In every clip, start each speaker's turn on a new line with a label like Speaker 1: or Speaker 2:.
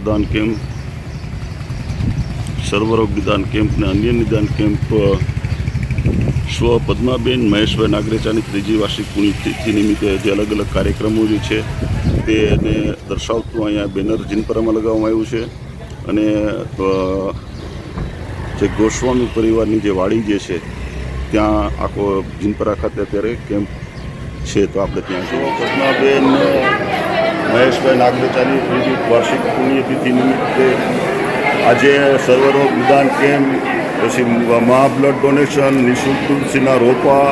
Speaker 1: રક્તદાન કેમ્પ, સર્વરોગ નિદાન કેમ્પ અને અન્ય નિદાન કેમ્પ સ્વ પદ્માબેન મહેશભાઈ નાગરેચાની ત્રીજી વાર્ષિક પુણ્યતિથિ નિમિત્તે જે અલગ અલગ કાર્યક્રમો જે છે તેને દર્શાવતું અહીંયા બેનર જીનપરામાં લગાવવામાં આવ્યું છે. અને જે ગોસ્વામી પરિવારની જે વાડી જે છે ત્યાં આખો જીનપરા ખાતે અત્યારે કેમ્પ છે. તો આપણે ત્યાં જુઓ પદ્માબેન મહેશભાઈ નાગરેચાની ત્રીજી વાર્ષિક પુણ્યતિથિ નિમિત્તે આજે સર્વરોગ નિદાન કેમ્પ, પછી મહા બ્લડ ડોનેશન, નિઃશુલ્ક તુલસીના રોપા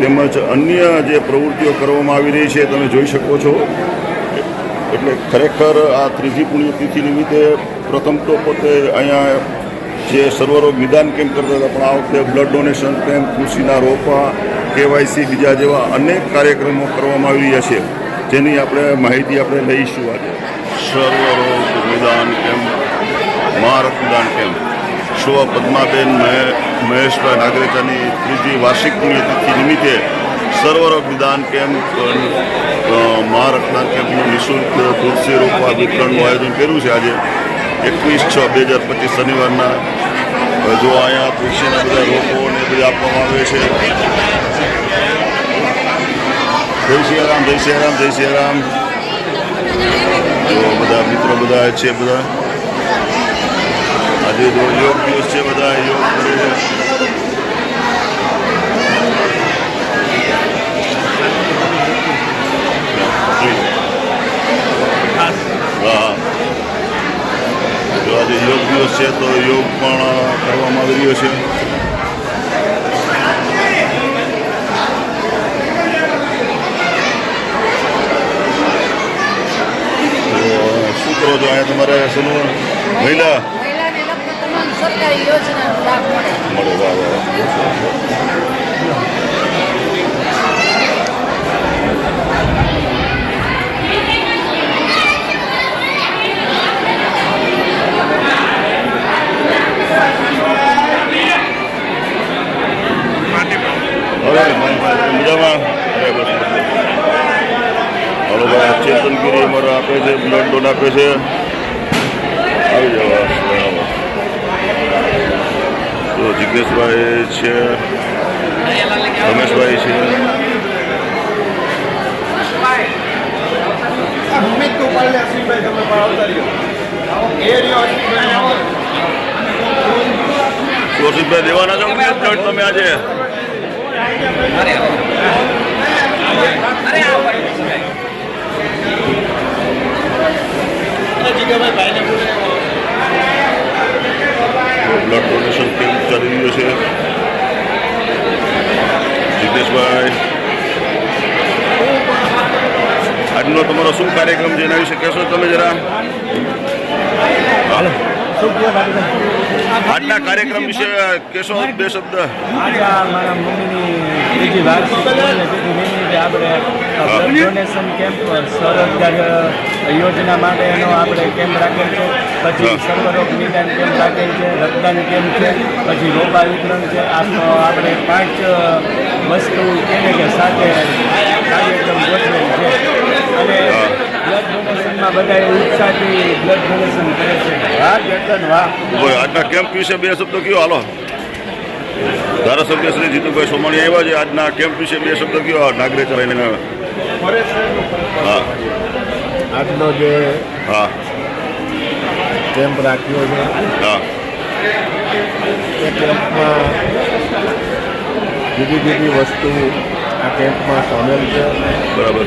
Speaker 1: તેમજ અન્ય જે પ્રવૃત્તિઓ કરવામાં આવી રહી છે તમે જોઈ શકો છો. એટલે ખરેખર આ ત્રીજી પુણ્યતિથિ નિમિત્તે પ્રથમ તો પોતે અહીંયા જે સર્વરોગ નિદાન કેમ્પ કરતા હતા, પણ આ વખતે બ્લડ ડોનેશન કેમ્પ, તુલસીના રોપા, કેવાયસી બીજા જેવા અનેક કાર્યક્રમો કરવામાં આવી રહ્યા છે. જેની આપણે માહિતી આપણે લઈશું આજે. સર્વરોગ નિદાન કેમ્પ મહારક્તદાન કેમ્પ સ્વ પદ્માબેન મહે- મહેશભાઈ નાગરેચાની ત્રીજી વાર્ષિક પુણ્યતિથિ નિમિત્તે સર્વરોગ નિદાન કેમ્પ અ, મહારક્તદાન કેમ્પનું નિઃશુલ્ક તુલસી રોપા વિતરણનું આયોજન કર્યું છે આજે. એકવીસ છ બે હજાર પચીસ શનિવારના. જો અહીંયા તુલસીના બધા રોપો બધા આપવામાં આવે છે. જય શ્રી રામ જય શ્રી રામ જય શ્રી રામ જો બધા મિત્રો, બધા છે બધા? આજે યોગ દિવસ છે બધા, યોગ કરે છે, તો યોગ પણ કરવામાં આવી રહ્યો છે તો શું કરો છો અહીંયા તમારે શું મહિલા
Speaker 2: મહિલાને લગતા તમામ સરકારી યોજનાનો લાભ મળે
Speaker 1: મળે વાહ વાહ હવે મજામાં અરે બસ બસ. હલો ભાઈ ચેતનગીરી અમારે આપે છે બ્લડ ડોન આપે છે. આવી જવા તો જિજ્ઞેશભાઈ છે. રમેશભાઈ છે. સુરજીતભાઈ દેવાના છો? તમે આજે. બ્લડ ડોનેશન કેમ્પ ચાલી રહ્યો છે? જિજ્ઞેશભાઈ આજનો તમારો શું કાર્યક્રમ જણાવી શકે વિશે કહેશો તમે જરા. આજના કાર્યક્રમ વિશે કહેશો બે શબ્દ.
Speaker 3: મારા મમ્મીની આપણે ડોનેશન કેમ્પ સ્વરોજગાર યોજના માટે એનો આપણે કેમ્પ રાખેલ છે. પછી. સર્વરોગ નિદાન કેમ્પ રાખેલ છે રક્તદાન કેમ્પ છે પછી રોપા વિતરણ છે. આ આપણે પાંચ વસ્તુ એને કે સાથે કાર્યક્રમ ગોઠવેલ છે. અને બ્લડ ડોનેશનમાં બધા ઉત્સાહથી બ્લડ ડોનેશન કરે છે. વાહ કેપ્ટન વાહ.
Speaker 1: આજના કેમ્પ વિશે બે શબ્દો કયો? હાલો. ધારાસભ્ય શ્રી જીતુભાઈ સોમાણી આવ્યા છે. આજના કેમ્પ વિશે બે શબ્દ કયો? નાગરેચરાઈને હા
Speaker 4: આજનો જે
Speaker 1: હા.
Speaker 4: કેમ્પ રાખ્યો છે
Speaker 1: હા.
Speaker 4: એ કેમ્પમાં જુદી જુદી વસ્તુ આ કેમ્પમાં સામેલ છે.
Speaker 1: બરાબર.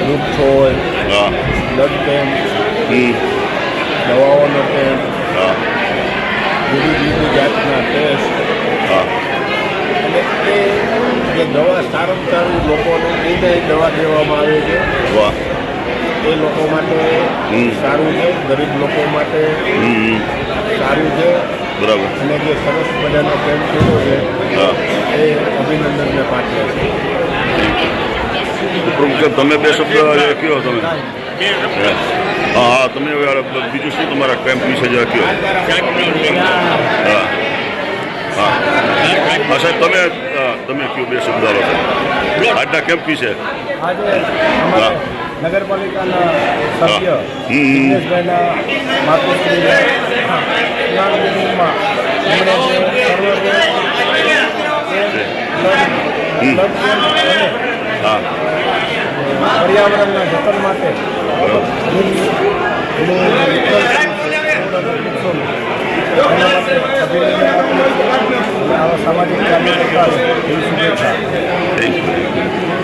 Speaker 4: વૃક્ષો હોય
Speaker 1: હા.
Speaker 4: બ્લડ કેમ્પ દવાઓનો કેમ્પ
Speaker 1: હા.
Speaker 4: જુદી જુદી જાતના ટેસ્ટ
Speaker 1: હા.
Speaker 4: અને એ જે દવા સારામાં સારું લોકોને એને દવા દેવામાં આવે છે.
Speaker 1: વાહ.
Speaker 4: એ લોકો માટે સારું છે ગરીબ લોકો માટે સારું છે.
Speaker 1: બરાબર.
Speaker 4: અને જે સરસ મજાનો કેમ્પ થયો છે એ અભિનંદનને પાત્ર છે.
Speaker 1: તમે બે શબ્દ કયો તમે? હા હા તમે બીજું શું તમારા કેમ્પ વિશે જરા કયો? હા. હા. હા સાહેબ તમે તમે કયો બે શબ્દ આજના કેમ્પ વિશે? હા.
Speaker 3: નગરપાલિકાના સભ્ય દિનેશભાઈના માતુશ્રીને. અને પર્યાવરણના જતન માટે આવા સામાજિક કાર્યો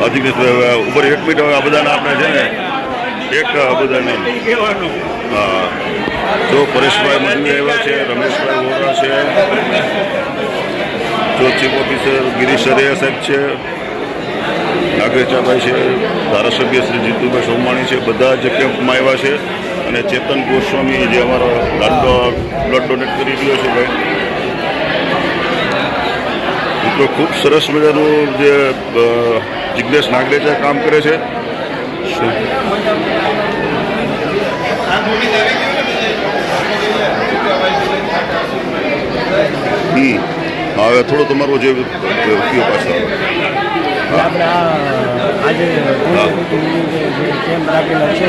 Speaker 3: એવી
Speaker 1: જિગ્નેશભાઈ ઉપર એક મિનિટ હવે આ બધાને આપણે છે ને એક બધાને. જો પરેશભાઈ મંદિર આવ્યા છે, રમેશભાઈ વોરા છે, જો ચીફ ઓફિસર ગિરીશ સરિયા સાહેબ છે, નાગરેચાભાઈ છે, ધારાસભ્ય શ્રી જીતુભાઈ સોમાણી છે, બધા જ કેમ્પમાં આવ્યા છે. અને ચેતન ગોસ્વામી જે અમારો લાડો બ્લડ ડોનેટ કરી રહ્યો છે ભાઈ. તો ખૂબ સરસ મજાનું જે જિજ્ઞેશ નાગરેજા કામ કરે છે. હવે થોડો તમારો જે કયો પાછો
Speaker 3: આપણે આ આજે કેમ્પ રાખેલા છે.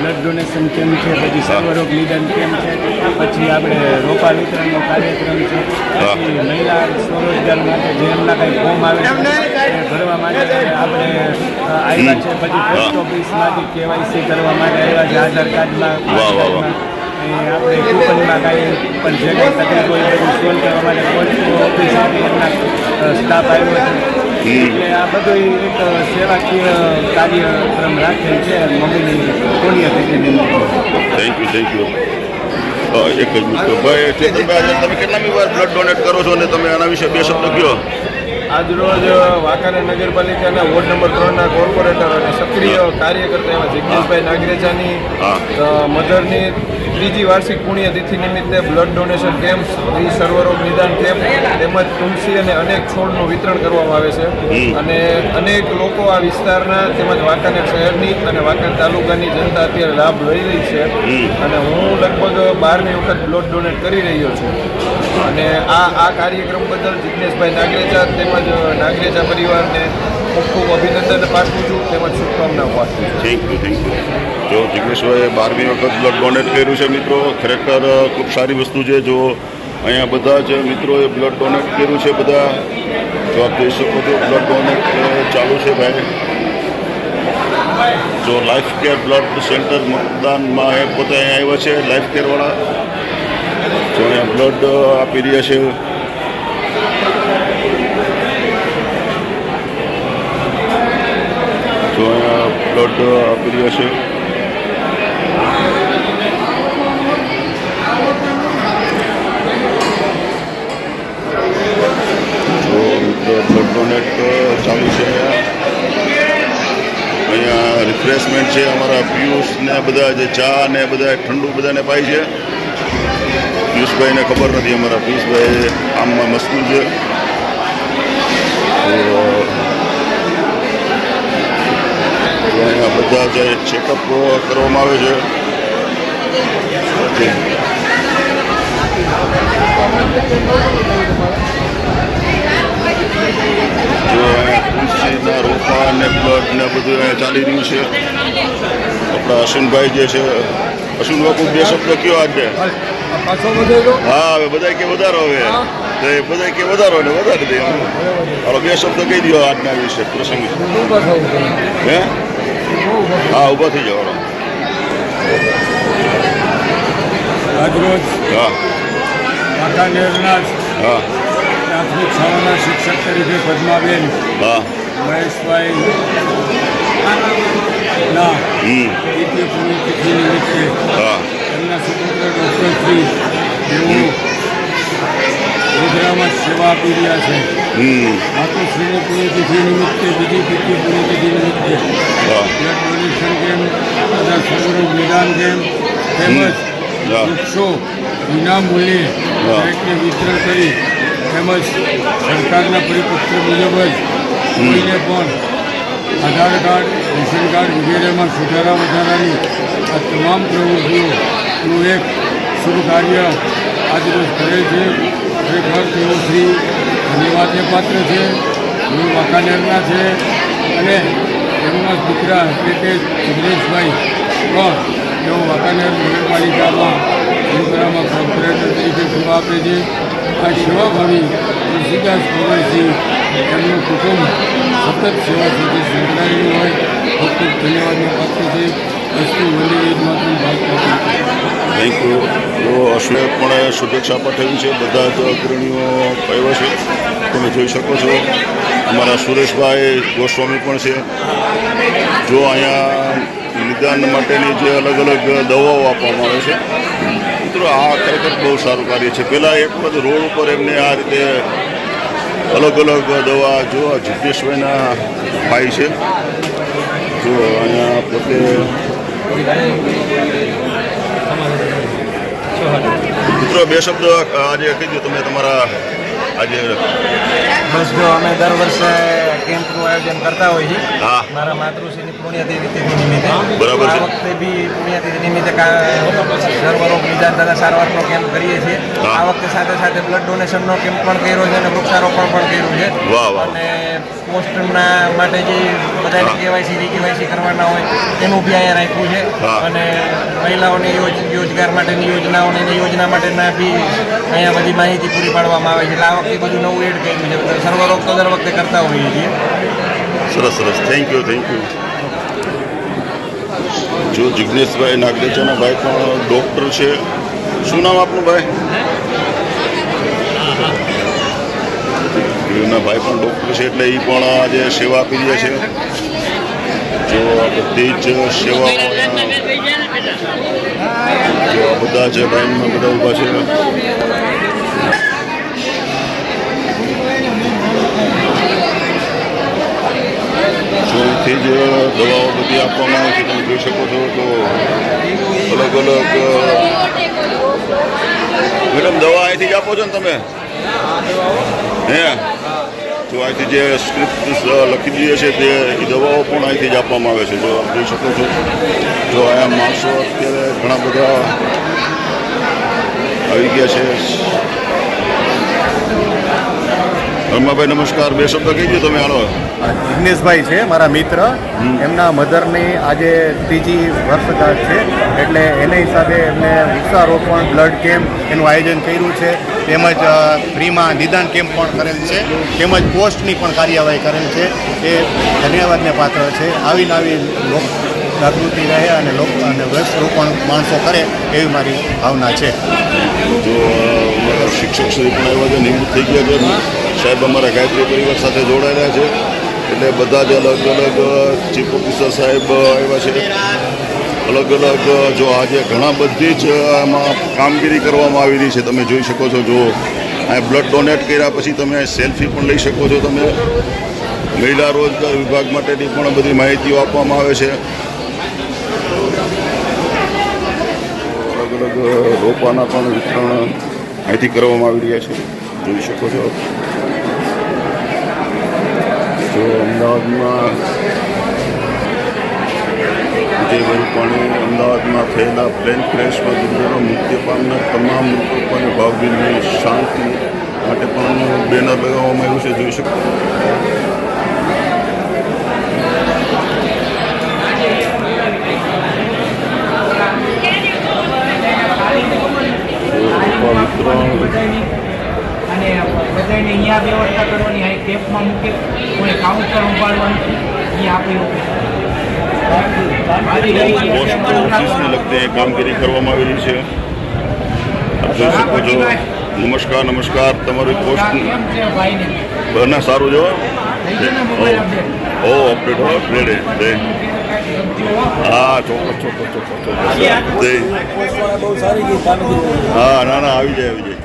Speaker 3: બ્લડ ડોનેશન કેમ્પ છે પછી. સર્વરોગ નિદાન કેમ્પ છે પછી આપણે રોપા વિતરણનો કાર્યક્રમ છે. પછી મહિલા સ્વરોજગાર માટે જે એમના કંઈ ફોર્મ આવે છે. એ ભરવા માટે આપણે આવ્યા છે પછી પોસ્ટ ઓફિસમાંથી કેવાયસી કરવા માટે આવ્યા છે આધાર કાર્ડમાં
Speaker 1: વાહ, વાહ, વાહ.
Speaker 3: આપણે કૂપનમાં કાંઈ પણ જે કંઈ તકલીફ હોય બધું સોલ્વ કરવા માટે પોસ્ટ ઓફિસમાંથી એમના સ્ટાફ આવ્યો છે. એટલે આ બધું એક સેવાકીય કાર્યક્રમ રાખેલ છે. મમ્મીની પુણ્યતિથિ નિમિત્તે
Speaker 1: થેન્ક યુ થેન્ક યુ એક જ મિનિટ. ભાઈ તમે કેટલામી વાર બ્લડ ડોનેટ કરો છો અને તમે આના વિશે બે શબ્દ કહો
Speaker 5: આજરોજ વાંકાનેર નગરપાલિકાના વોર્ડ નંબર ત્રણના કોર્પોરેટર અને સક્રિય કાર્યકર્તા એવા
Speaker 1: જગદીશભાઈ
Speaker 5: નાગરેજાની મધરની ત્રીજી વાર્ષિક પુણ્યતિથિ નિમિત્તે બ્લડ ડોનેશન કેમ્પ સ્ત્રી સર્વરોગ નિદાન કેમ્પ તેમજ તુલસી અને અનેક છોડનું વિતરણ કરવામાં આવે છે. અને અનેક લોકો આ વિસ્તારના તેમજ વાંકાનેર શહેરની અને વાંકાનેર તાલુકાની જનતા અત્યારે લાભ લઈ રહી છે. અને હું લગભગ બારમી વખત બ્લડ ડોનેટ કરી રહ્યો છું. અને આ આ કાર્યક્રમ બદલ જિજ્ઞેશભાઈ નાગરેચા તેમજ નાગરેચા પરિવારને ખૂબ અભિનંદન પાઠવું છું તેમજ શુભકામનાઓ પાઠવું છું.
Speaker 1: થેન્ક યુ થેન્ક યુ જો જિગ્નેશભાઈએ બારમી વખત બ્લડ ડોનેટ કર્યું છે મિત્રો, ખરેખર ખૂબ સારી વસ્તુ છે. જો અહીંયા બધા જ મિત્રોએ બ્લડ ડોનેટ કર્યું છે બધા જો આપ જોઈ શકો છો બ્લડ ડોનેટ ચાલુ છે ભાઈ. જો લાઈફ કેર બ્લડ સેન્ટર મતદાનમાં એ પોતે અહીંયા આવ્યા છે લાઈફ કેરવાળા જો અહીંયા બ્લડ આપી રહ્યા છે. જો અહીંયા બ્લડ આપી રહ્યા છે તો બ્લડ ડોનેટ ચાલુ છે અહીંયા. રિફ્રેશમેન્ટ છે અમારા પિયુષ ને બધા, જે ચા ને બધા, ઠંડુ બધાને પાય છે. પિયુષભાઈને ખબર નથી અમારા પિયુષભાઈ આમમાં મસ્કૂલ છે. તો તો અહીંયા બધા જે ચેકઅપ કરવામાં આવે છે તુલસીના રોપા અને બ્લડ ને બધું અહીંયા ચાલી રહ્યું છે આપણા અશ્વિનભાઈ જે છે અશ્વિન બાપુ બે શબ્દ કયો આજે હા હવે બધા કે વધારો હવે. બધા કે વધારો ને વધારી દે હાલો બે શબ્દ કહી દો આજના વિશે પ્રસંગે. હે? હા ઊભો થઈ જવાનો.
Speaker 3: આજરોજ
Speaker 1: હા.
Speaker 3: વાંકાનેરના
Speaker 1: હા.
Speaker 3: પ્રાથમિક શાળાના શિક્ષક તરીકે પદ્માબેન
Speaker 1: હા.
Speaker 3: મહેશભાઈ ના દ્વિતીય પુણ્યતિથિ નિમિત્તે
Speaker 1: હા.
Speaker 3: એમના સુપુત્ર ડૉક્ટર શ્રી સેવા આપી રહ્યા છે. માતુશ્રીની પુણ્યતિથિ નિમિત્તે બીજી તૃતીય પુણ્યતિથિ નિમિત્તે
Speaker 1: હા
Speaker 3: બ્લડ ડોનેશન કેમ્પ તથા નિદાન તેમજ. વૃક્ષો
Speaker 1: વિનામૂલ્યે
Speaker 3: દરેકને વિતરણ કરી તેમજ સરકારના પરિપત્ર મુજબ જ કોઈને પણ આધાર કાર્ડ રેશન કાર્ડ વગેરેમાં સુધારા વધારાની આ તમામ પ્રવૃત્તિઓનું એક શુભ કાર્ય આજરોજ કરે છે. ખરેખર તેઓ શ્રી ધન્યવાદને પાત્ર છે. ગુરુ વાંકાનેરના છે. અને એમના દીકરા એટલે કે જિગ્નેશભાઈ પણ તેઓ વાંકાનેર નગરપાલિકામાં જીવકરામાં કોર્પોરેટર તરીકે સેવા આપે છે. આ સેવાભાવી તુલસીદાસ કુંવરસિંહ એમનું કુટુંબ સતત સેવા સાથે સંકળાયેલું હોય. ખૂબ ખૂબ ધન્યવાદનું પાત્ર છે.
Speaker 1: Thank you. તો અશ્વે પણ શુભેચ્છા પાઠવી છે. બધા જ અગ્રણીઓ કહેવા છે. તમે જોઈ શકો છો. અમારા સુરેશભાઈ ગોસ્વામી પણ છે. જો અહીંયા નિદાન માટેની જે અલગ અલગ દવાઓ આપવામાં આવે છે. મિત્રો, આ ખરેખર બહુ સારું કાર્ય છે. પહેલાં એક વખત રોડ ઉપર એમને આ રીતે અલગ અલગ દવા જો જગદીશભાઈના ભાઈ છે. જો અહીંયા પોતે મિત્રો બે શબ્દો આજે દો તમે તમારા આજે
Speaker 6: બસ જો અમે દર વર્ષે કેમ્પનું આયોજન કરતા હોઈએ છીએ. મારા માતૃશ્રીની પુણ્યતિથિ તિથિ નિમિત્તે.
Speaker 1: બરાબર
Speaker 6: આ વખતે બી પુણ્યતિથિ નિમિત્તે સર્વરોગ નિદાન તથા સારવારનો કેમ્પ કરીએ છીએ. આ વખતે સાથે સાથે બ્લડ ડોનેશનનો કેમ્પ પણ કર્યો છે અને વૃક્ષારોપણ પણ કર્યું છે. અને પોસ્ટના માટે જે બધાને. કેવાયસી રીકેવાયસી કરવાના હોય એનું બી અહીંયા રાખ્યું છે. અને મહિલાઓની રોજગાર માટેની યોજનાઓની યોજના માટેના બી અહીંયા બધી માહિતી પૂરી પાડવામાં આવે છે. એટલે આ વખતે બધું નવું એડ કર્યું છે. સર્વરોગ તો દર વખતે કરતા હોઈએ છીએ.
Speaker 1: સરસ સરસ. થેન્ક યુ થેન્ક યુ જો જિજ્ઞેશભાઈ નાગરેચાના ભાઈ પણ ડૉક્ટર છે. શું નામ આપનું ભાઈ? એમના ભાઈ પણ ડૉક્ટર છે એટલે એ પણ આજે સેવા આપી રહ્યા છે. જો આ બધી જ સેવાઓ જો આ બધા જ લાઈનમાં બધા ઊભા છે જોથી જ દવાઓ બધી આપવામાં આવે છે તમે જોઈ શકો છો તો અલગ અલગ મેડમ દવા અહીંથી જ આપો છો ને તમે? હે? તો અહીંથી જે સ્ક્રિપ્ટ લખી દઈએ છે તે એ દવાઓ પણ અહીંથી જ આપવામાં આવે છે, જો આપ જોઈ શકો છો. જો અહીંયા માણસો અત્યારે ઘણા બધા આવી ગયા છે. રમાભાઈ નમસ્કાર. બે શબ્દ કહી દો તમે આનો
Speaker 7: જિગ્નેશભાઈ છે મારા મિત્ર. એમના મધરની આજે ત્રીજી વર્ષગાંઠ છે એટલે એને હિસાબે એમને વૃક્ષારોપણ બ્લડ કેમ્પ એનું આયોજન કર્યું છે. તેમજ ફ્રીમાં નિદાન કેમ્પ પણ કરેલ છે. તેમજ પોસ્ટની પણ કાર્યવાહી કરેલ છે. એ ધન્યવાદને પાત્ર છે. આવીને આવી લોક જાગૃતિ રહે અને લોક અને વૃક્ષારોપણ માણસો કરે એવી મારી ભાવના છે.
Speaker 1: શિક્ષક સુધી પણ એવા નિવૃત્ત થઈ ગયા છે. સાહેબ અમારા ગાયત્રી પરિવાર સાથે જોડાયેલા છે. એટલે બધા જ અલગ અલગ ચીફ ઓફિસર સાહેબ આવ્યા છે. અલગ અલગ જો આજે ઘણા બધી જ આમાં કામગીરી કરવામાં આવી રહી છે. તમે જોઈ શકો છો, જો આ બ્લડ ડોનેટ કર્યા પછી તમે સેલ્ફી પણ લઈ શકો છો તમે. મહિલા રોજગાર વિભાગ માટેની પણ બધી માહિતીઓ આપવામાં આવે છે. અલગ અલગ રોપાના પણ વિતરણ અહીંથી કરવામાં આવી રહ્યા છે. જોઈ શકો છો. જો અમદાવાદમાં જે રૂપાણી અમદાવાદમાં થયેલા પ્લેન ક્રેશમાં દુનિયાનો મુક્તિ પામનાર તમામ લોકોને ભાવભીની શાંતિ માટે પણ બેનર લગાવવામાં આવ્યું છે. જોઈ શકો
Speaker 8: અને બધાને અહીંયા વ્યવસ્થા કરવાની અહીં કેમ્પમાં મૂકે કોઈ કાઉન્ટર ઉપાડવાનું અહીંયા આપણે
Speaker 1: લગતી કામગીરી કરવામાં આવેલી છે. જોઈ શકો છો. નમસ્કાર નમસ્કાર. તમારી પોસ્ટ
Speaker 8: છે
Speaker 1: બને સારું જો. ઓ અપડેટ હો અપડેટ હા. ચોક્કસ ચોક્કસ ચોક્કસ હા ના ના આવી જાય આવી જાય.